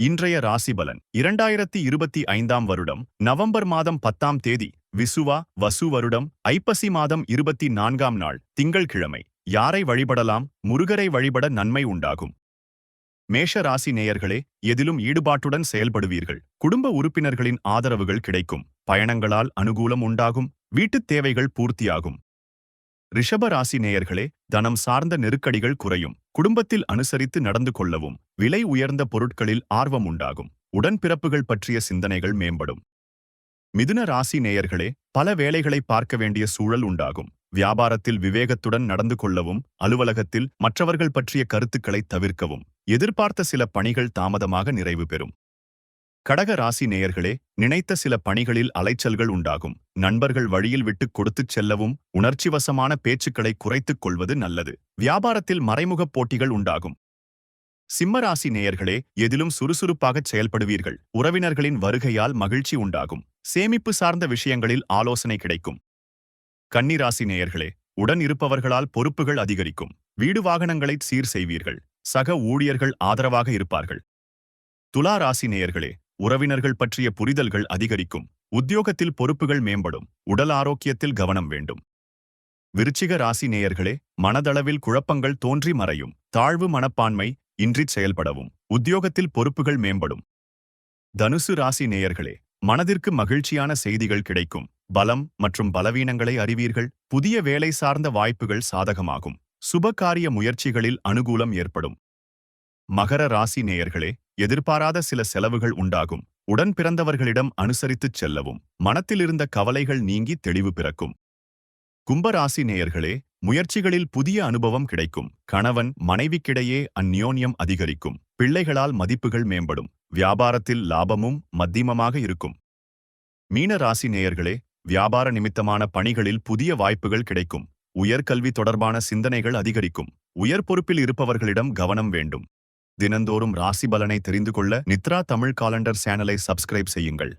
இன்றைய ராசிபலன். இரண்டாயிரத்தி இருபத்தி ஐந்தாம் வருடம் நவம்பர் மாதம் பத்தாம் தேதி விசுவா வசு வருடம் ஐப்பசி மாதம் இருபத்தி நான்காம் நாள் திங்கள்கிழமை. யாரை வழிபடலாம்? முருகரை வழிபட நன்மை உண்டாகும். மேஷ ராசி நேயர்களே எதிலும் ஈடுபாட்டுடன் செயல்படுவீர்கள். குடும்ப உறுப்பினர்களின் ஆதரவுகள் கிடைக்கும். பயணங்களால் அனுகூலம் உண்டாகும். வீட்டுத் தேவைகள் பூர்த்தியாகும். ரிஷப ராசி நேயர்களே தனம் சார்ந்த நெருக்கடிகள் குறையும். குடும்பத்தில் அனுசரித்து நடந்து கொள்ளவும் விலை உயர்ந்த பொருட்களில் ஆர்வம் உண்டாகும். உடன்பிறப்புகள் பற்றிய சிந்தனைகள் மேம்படும். மிதுன ராசி நேயர்களே பல வேலைகளை பார்க்க வேண்டிய சூழல் உண்டாகும். வியாபாரத்தில் விவேகத்துடன் நடந்து கொள்ளவும் அலுவலகத்தில் மற்றவர்கள் பற்றிய கருத்துக்களை தவிர்க்கவும் எதிர்பார்த்த சில பணிகள் தாமதமாக நிறைவு பெறும். கடக ராசி நேயர்களே நினைத்த சில பணிகளில் அலைச்சல்கள் உண்டாகும். நண்பர்கள் வழியில் விட்டுக் கொடுத்துச் செல்லவும் உணர்ச்சிவசமான பேச்சுக்களை குறைத்துக் கொள்வது நல்லது. வியாபாரத்தில் மறைமுகப் போட்டிகள் உண்டாகும். சிம்மராசி நேயர்களே எதிலும் சுறுசுறுப்பாகச் செயல்படுவீர்கள். உறவினர்களின் வருகையால் மகிழ்ச்சி உண்டாகும். சேமிப்பு சார்ந்த விஷயங்களில் ஆலோசனை கிடைக்கும். கன்னிராசி நேயர்களே உடன் இருப்பவர்களால் பொறுப்புகள் அதிகரிக்கும். வீடு வாகனங்களை சீர் செய்வீர்கள். சக ஊழியர்கள் ஆதரவாக இருப்பார்கள். துலா ராசி நேயர்களே உறவினர்கள் பற்றிய புரிதல்கள் அதிகரிக்கும். உத்தியோகத்தில் பொறுப்புகள் மேம்படும். உடல் ஆரோக்கியத்தில் கவனம் வேண்டும். விருச்சிக ராசி நேயர்களே மனதளவில் குழப்பங்கள் தோன்றி மறையும். தாழ்வு மனப்பான்மை இன்றிச் செயல்படவும். உத்தியோகத்தில் பொறுப்புகள் மேம்படும். தனுசு ராசி நேயர்களே மனதிற்கு மகிழ்ச்சியான செய்திகள் கிடைக்கும். பலம் மற்றும் பலவீனங்களை அறிவீர்கள். புதிய வேலை சார்ந்த வாய்ப்புகள் சாதகமாகும். சுபகாரிய முயற்சிகளில் அனுகூலம் ஏற்படும். மகர ராசி நேயர்களே எதிர்பாராத சில செலவுகள் உண்டாகும். உடன் பிறந்தவர்களிடம் அனுசரித்துச் செல்லவும். மனத்திலிருந்த கவலைகள் நீங்கி தெளிவு பிறக்கும். கும்பராசி நேயர்களே முயற்சிகளில் புதிய அனுபவம் கிடைக்கும். கணவன் மனைவிக்கிடையே அந்நியோன்யம் அதிகரிக்கும். பிள்ளைகளால் மதிப்புகள் மேம்படும். வியாபாரத்தில் லாபமும் மத்தியமமாக இருக்கும். மீன ராசி நேயர்களே வியாபார நிமித்தமான பணிகளில் புதிய வாய்ப்புகள் கிடைக்கும். உயர்கல்வி தொடர்பான சிந்தனைகள் அதிகரிக்கும். உயர் பொறுப்பில் இருப்பவர்களிடம் கவனம் வேண்டும். தினந்தோறும் ராசி பலனை தெரிந்து கொள்ள நித்ரா தமிழ் காலண்டர் சேனலை சப்ஸ்கிரைப் செய்யுங்கள்.